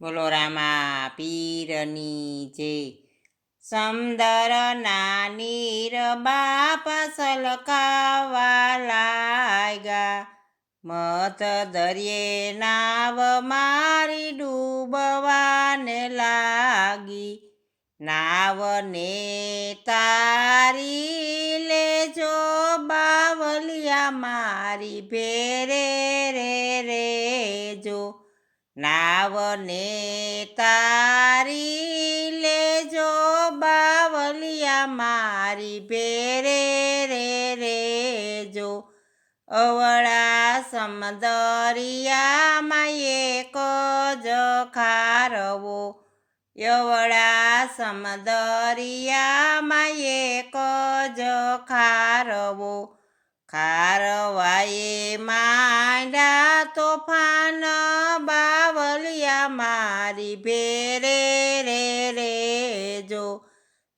બોલો રામા પીરની જે સમદર નાનીર બાપ સલકાવા લાગ્યા મત દરિયે નાવ મારી ડૂબવાને લાગી. નાવને તારી લેજો બાવલિયા મારી ભેરે રે રેજો. નાવને તારી લેજો બાવલિયા, મારી ભેરે રે રેજો. અવળા સમદરિયામાં એક જ ખારવો. યવળા સમદરિયામાં એક જ ખારવો. ખારવાએ માંડા તોફાન, બાવલિયા મારી ભેરે રે રેજો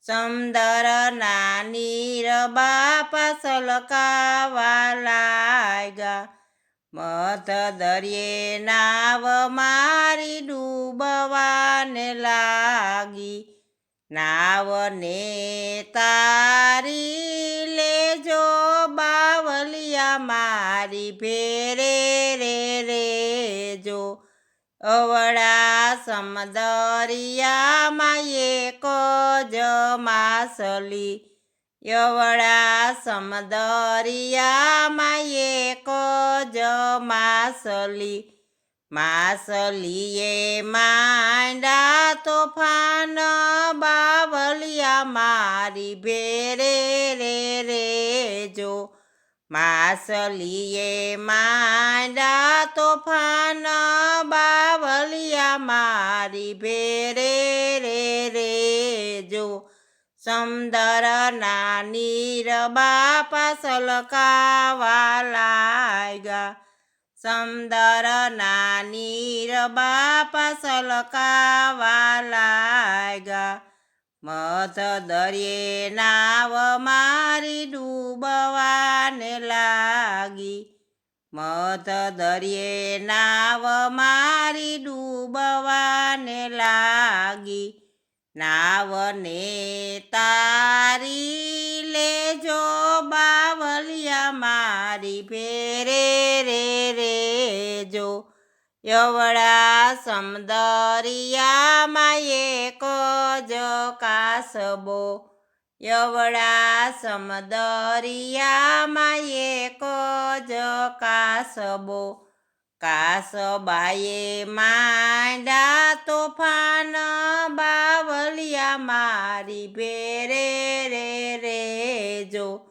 સમદર નાની રબાપા સલકાવા લાગ્યા મત દરિયે નાવ મારી ડૂબવાને લાગી. નાવને તારી લેજો બાવલિયા, મારી ભેરે રે રેજો. અવળા સમદરિયામાં એક જ માસલી યવળા સમદરિયામાં એક જ માસલી માસલીએ માંડા તોફાન મારી ભેરે રે રેજો માસલીએ માંડા તોફાન બાવલિયા મારી ભેરે રે રેજો સમદર નાની બાપ સલકાવા લાગ્યા સમદર નાની બાપ સલકાવા લાગ્યા મત દરિયે નાવ મારી ડૂબવાને લાગી. મત દરિયે નાવ મારી ડૂબવાને લાગી. નાવને તારી લેજો બાવલિયા મારી ભેરે રે રેજો યવળા સમદરિયામાં એક જ કાસબો. યવળા સમદરિયામાં એક જ કાસબો. કાસબાએ માંડા તોફાન બાવલિયા મારી ભેરે રે રેજો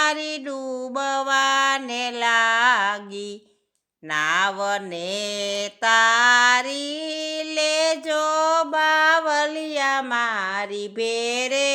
લાગી નાવને તારી લેજો બાવલિયા મારી ભેરે.